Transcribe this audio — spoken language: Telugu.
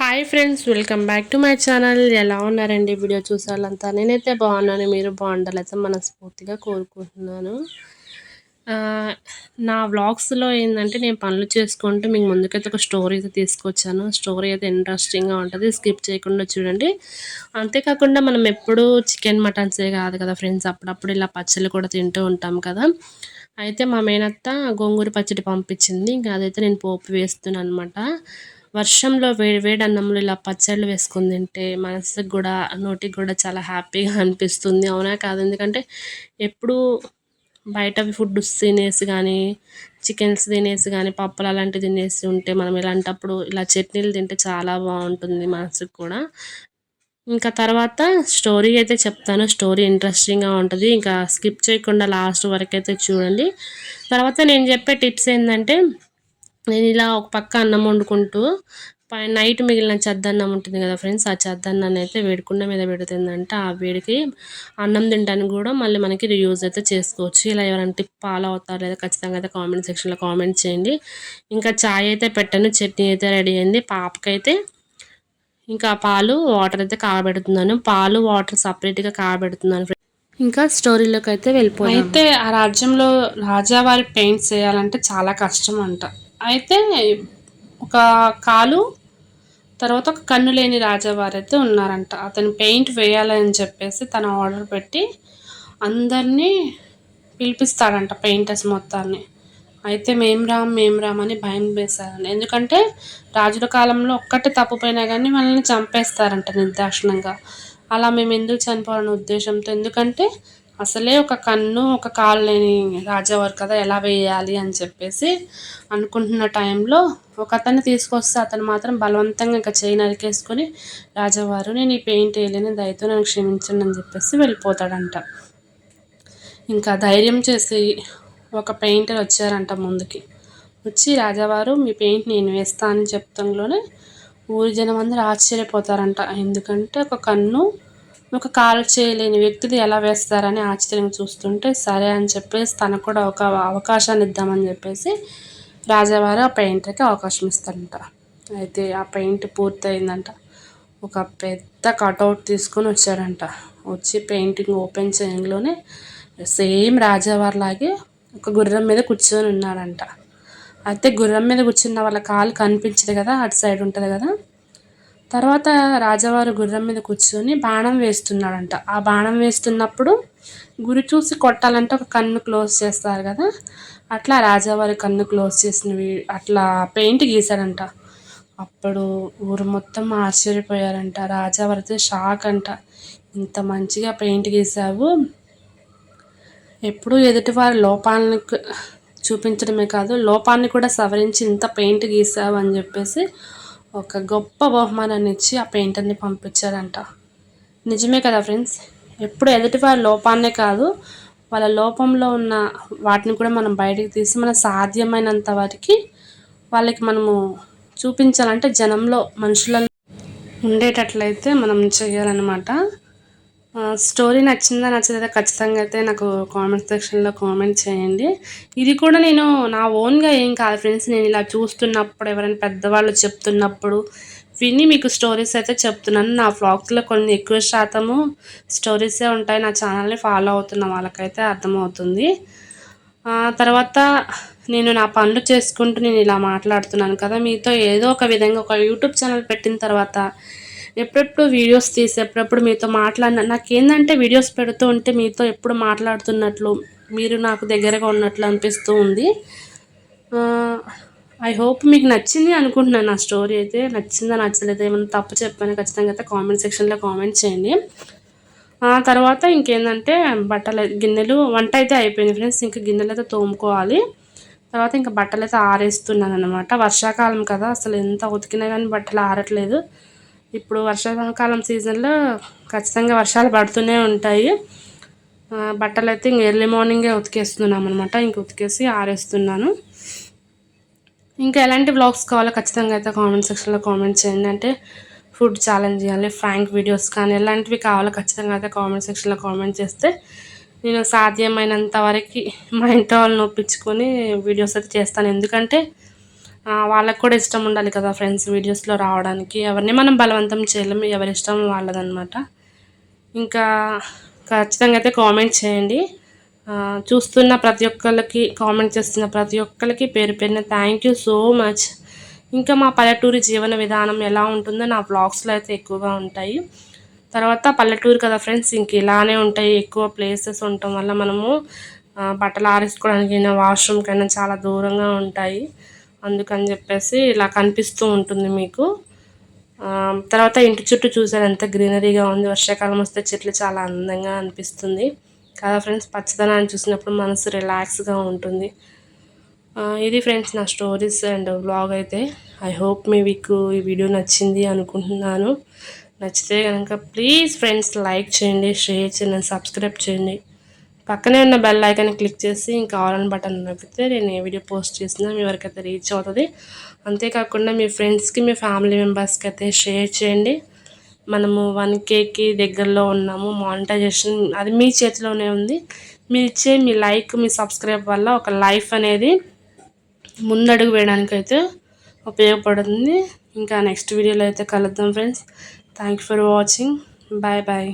Hi friends welcome back to my channel. ఎలా ఉన్నారండి వీడియో చూసాలంతా నేనైతే బాగున్నాను మీరు బాగుండాలైతే మనస్ఫూర్తిగా కోరుకుంటున్నాను. నా వ్లాగ్స్లో ఏంటంటే నేను పనులు చేసుకుంటూ మీకు ముందుకైతే ఒక స్టోరీ అయితే తీసుకొచ్చాను. స్టోరీ అయితే ఇంట్రెస్టింగ్గా ఉంటుంది స్కిప్ చేయకుండా చూడండి. అంతేకాకుండా మనం ఎప్పుడూ చికెన్ మటన్సే కాదు కదా ఫ్రెండ్స్ అప్పుడప్పుడు ఇలా పచ్చళ్ళు కూడా తింటూ ఉంటాం కదా. అయితే మా మేనత్త గోంగూర పచ్చడి పంపించింది ఇంకా అదైతే నేను పోపు వేస్తున్నాను అనమాట వర్షంలో వేడి వేడి అన్నంలో ఇలా పచ్చళ్ళు వేసుకుని తింటే మనసుకు కూడా నోటికి కూడా చాలా హ్యాపీగా అనిపిస్తుంది. అవునా కాదు? ఎందుకంటే ఎప్పుడు బయట ఫుడ్ తినేసి కానీ చికెన్స్ తినేసి కానీ పప్పులు అలాంటివి తినేసి ఉంటే మనం ఇలాంటప్పుడు ఇలా చట్నీలు తింటే చాలా బాగుంటుంది మనసుకు కూడా. ఇంకా తర్వాత స్టోరీ అయితే చెప్తాను. స్టోరీ ఇంట్రెస్టింగ్గా ఉంటుంది. ఇంకా స్కిప్ చేయకుండా లాస్ట్ వరకు అయితే చూడండి. తర్వాత నేను చెప్పే టిప్స్ ఏంటంటే నేను ఇలా ఒక పక్క అన్నం వండుకుంటూ నైట్ మిగిలిన చద్దన్నం ఉంటుంది కదా ఫ్రెండ్స్ ఆ చద్దన్నం అయితే వేడుకున్న మీద పెడుతుందంటే. ఆ వేడికి అన్నం తినడానికి కూడా మళ్ళీ మనకి రియూజ్ అయితే చేసుకోవచ్చు. ఇలా ఎవరైనా టిప్ ఫాలో అవుతారు లేదా ఖచ్చితంగా అయితే కామెంట్ సెక్షన్లో కామెంట్ చేయండి. ఇంకా ఛాయ్ అయితే పెట్టాను చట్నీ అయితే రెడీ అయింది. పాపకైతే ఇంకా పాలు వాటర్ అయితే కాబెడుతున్నాను. పాలు వాటర్ సపరేట్గా కాబెడుతున్నాను ఇంకా స్టోరీలోకి అయితే వెళ్ళిపోయి అయితే ఆ రాజ్యంలో రాజావారి పెయింట్స్ చేయాలంటే చాలా కష్టం అంట. అయితే ఒక కాలు తర్వాత ఒక కన్ను లేని రాజావారైతే ఉన్నారంట. అతను పెయింట్ వేయాలని చెప్పేసి తన ఆర్డర్ పెట్టి అందరినీ పిలిపిస్తాడంట పెయింటర్స్ మొత్తాన్ని. అయితే మేం రామ్ మేం రామ్ అని భయం వేశారని ఎందుకంటే రాజుల కాలంలో ఒక్కటి తప్పుపోయినా కానీ వాళ్ళని చంపేస్తారంట నిర్దాక్షిణంగా. అలా మేము ఎందుకు చనిపోవాలనే ఉద్దేశంతో ఎందుకంటే అసలే ఒక కన్ను ఒక కాలు లేని రాజావారు కదా ఎలా వేయాలి అని చెప్పేసి అనుకుంటున్న టైంలో ఒక అతన్ని తీసుకొస్తే అతను మాత్రం బలవంతంగా ఇంకా చేయి నరికేసుకొని రాజావారు నేను ఈ పెయింట్ వేయలేని దయతో నన్ను క్షమించండి అని చెప్పేసి వెళ్ళిపోతాడంట. ఇంకా ధైర్యం చేసి ఒక పెయింటర్ వచ్చారంట ముందుకి. వచ్చి రాజావారు మీ పెయింట్ నేను వేస్తా అని చెప్తంలోనే ఊరి జనం అందరూ ఆశ్చర్యపోతారంట. ఎందుకంటే ఒక కన్ను ఒక కాల్ చేయలేని వ్యక్తిది ఎలా వేస్తారని ఆశ్చర్యం చూస్తుంటే సరే అని చెప్పేసి తనకు కూడా ఒక అవకాశాన్ని ఇద్దామని చెప్పేసి రాజావారు ఆ పెయింటర్కి అవకాశం ఇస్తారంట. అయితే ఆ పెయింట్ పూర్తయిందంట. ఒక పెద్ద కటౌట్ తీసుకొని వచ్చాడంట వచ్చి పెయింటింగ్ ఓపెన్ చేయంలోనే సేమ్ రాజావారిలాగే ఒక గుర్రం మీద కూర్చొని ఉన్నాడంట అయితే గుర్రం మీద కూర్చున్న వాళ్ళ కాలు కనిపించదు కదా అటు సైడ్ ఉంటుంది కదా. తర్వాత రాజావారు గుర్రం మీద కూర్చొని బాణం వేస్తున్నాడంట. ఆ బాణం వేస్తున్నప్పుడు గురి చూసి కొట్టాలంటే ఒక కన్ను క్లోజ్ చేస్తారు కదా. అట్లా రాజావారి కన్ను క్లోజ్ చేసినవి అట్లా పెయింట్ గీశాడంట. అప్పుడు ఊరు మొత్తం ఆశ్చర్యపోయారంట. రాజావారితో షాక్ అంట. ఇంత మంచిగా పెయింట్ గీసావు ఎప్పుడూ ఎదుటివారి లోపాలను చూపించడమే కాదు లోపాన్ని కూడా సవరించి ఇంత పెయింట్ గీసావు అని చెప్పేసి ఒక గొప్ప బహుమానాన్ని ఇచ్చి ఆ పెయింటర్ని పంపించారంట. నిజమే కదా ఫ్రెండ్స్? ఎప్పుడు ఎదుటివారి లోపాన్నే కాదు వాళ్ళ లోపంలో ఉన్న వాటిని కూడా మనం బయటికి తీసి మన సాధ్యమైనంత వరకు వాళ్ళకి మనము చూపించాలంటే జనంలో మనుషులలో ఉండేటట్లయితే మనం చేయాలన్నమాట. స్టోరీ నచ్చిందా నచ్చలేదా ఖచ్చితంగా అయితే నాకు కామెంట్ సెక్షన్లో కామెంట్ చేయండి. ఇది కూడా నేను నా ఓన్గా ఏం కాదు ఫ్రెండ్స్ నేను ఇలా చూస్తున్నప్పుడు ఎవరైనా పెద్దవాళ్ళు చెప్తున్నప్పుడు విని మీకు స్టోరీస్ అయితే చెప్తున్నాను. నా ఫ్లాగ్స్లో కొన్ని ఎక్కువ శాతము స్టోరీసే ఉంటాయి. నా ఛానల్ని ఫాలో అవుతున్న వాళ్ళకైతే అర్థమవుతుంది. తర్వాత నేను నా పనులు చేసుకుంటూ నేను ఇలా మాట్లాడుతున్నాను కదా. మీతో ఏదో ఒక విధంగా ఒక యూట్యూబ్ ఛానల్ పెట్టిన తర్వాత ఎప్పుడెప్పుడు వీడియోస్ తీసి ఎప్పుడెప్పుడు మీతో మాట్లాడిన నాకేందంటే వీడియోస్ పెడుతూ ఉంటే మీతో ఎప్పుడు మాట్లాడుతున్నట్లు మీరు నాకు దగ్గరగా ఉన్నట్లు అనిపిస్తూ ఉంది. ఐ హోప్ మీకు నచ్చింది అనుకుంటున్నాను నా స్టోరీ అయితే. నచ్చిందా నచ్చలేదు ఏమైనా తప్పు చెప్పాను ఖచ్చితంగా అయితే కామెంట్ సెక్షన్లో కామెంట్ చేయండి. ఆ తర్వాత ఇంకేంటంటే బట్టలు గిన్నెలు వంట అయితే అయిపోయింది ఫ్రెండ్స్. ఇంకా గిన్నెలు అయితే తోముకోవాలి. తర్వాత ఇంకా బట్టలు అయితే ఆరేస్తున్నాను అనమాట వర్షాకాలం కదా అసలు ఎంత ఉతికినా కానీ బట్టలు ఆరట్లేదు. ఇప్పుడు వర్షాకాలం సీజన్లో ఖచ్చితంగా వర్షాలు పడుతూనే ఉంటాయి. బట్టలు అయితే ఇంక ఎర్లీ మార్నింగే ఉతికేస్తున్నాం అనమాట ఇంక ఉతికేసి ఆరేస్తున్నాను. ఇంకా ఎలాంటి బ్లాగ్స్ కావాలో ఖచ్చితంగా అయితే కామెంట్ సెక్షన్లో కామెంట్ చేయండి. అంటే ఫుడ్ ఛాలెంజ్ చేయాలి ఫ్రాంక్ వీడియోస్ కానీ ఎలాంటివి కావాలో ఖచ్చితంగా అయితే కామెంట్ సెక్షన్లో కామెంట్ చేస్తే నేను సాధ్యమైనంత వరకు మా ఇంట్లో వాళ్ళని ఒప్పించుకొని వీడియోస్ అయితే చేస్తాను. ఎందుకంటే వాళ్ళకు కూడా ఇష్టం ఉండాలి కదా ఫ్రెండ్స్ వీడియోస్లో రావడానికి. ఎవరిని మనం బలవంతం చేయలేము ఎవరి ఇష్టం వాళ్ళదనమాట ఇంకా ఖచ్చితంగా అయితే కామెంట్ చేయండి. చూస్తున్న ప్రతి ఒక్కరికి కామెంట్ చేస్తున్న ప్రతి ఒక్కరికి పేరు పేరున థ్యాంక్ యూ సో మచ్ ఇంకా మా పల్లెటూరి జీవన విధానం ఎలా ఉంటుందో నా బ్లాగ్స్లో అయితే ఎక్కువగా ఉంటాయి. తర్వాత పల్లెటూరు కదా ఫ్రెండ్స్ ఇంక ఇలానే ఉంటాయి. ఎక్కువ ప్లేసెస్ ఉండటం వల్ల మనము బట్టలు ఆరేసుకోవడానికి వాష్రూమ్కైనా చాలా దూరంగా ఉంటాయి. అందుకని చెప్పేసి ఇలా కనిపిస్తూ ఉంటుంది మీకు. తర్వాత ఇంటి చుట్టూ చూసారు ఎంత గ్రీనరీగా ఉంది. వర్షాకాలం వస్తే చెట్లు చాలా అందంగా అనిపిస్తుంది. కదా ఫ్రెండ్స్? పచ్చదనాన్ని చూసినప్పుడు మనసు రిలాక్స్గా ఉంటుంది. ఇది ఫ్రెండ్స్ నా స్టోరీస్ అండ్ బ్లాగ్ అయితే. ఐ హోప్ మీకు ఈ వీడియో నచ్చింది అనుకుంటున్నాను. నచ్చితే కనుక ప్లీజ్ ఫ్రెండ్స్ లైక్ చేయండి షేర్ చేయండి సబ్స్క్రైబ్ చేయండి. పక్కనే ఉన్న బెల్ ఐకాన్ని క్లిక్ చేసి ఇంకా ఆల్ అని బటన్ నొక్కితే నేను ఏ వీడియో పోస్ట్ చేసినా మీ వరకు అయితే రీచ్ అవుతుంది. అంతేకాకుండా మీ ఫ్రెండ్స్కి మీ ఫ్యామిలీ మెంబర్స్కి అయితే షేర్ చేయండి. మనము వన్ కేకి దగ్గరలో ఉన్నాము. మానిటైజేషన్ అది మీ చేతిలోనే ఉంది. మీరు ఇచ్చే మీ లైక్ మీ సబ్స్క్రైబ్ వల్ల ఒక లైఫ్ అనేది ముందడుగు వేయడానికి అయితే ఉపయోగపడుతుంది. ఇంకా నెక్స్ట్ వీడియోలో అయితే కలుద్దాం friends thank you for watching bye bye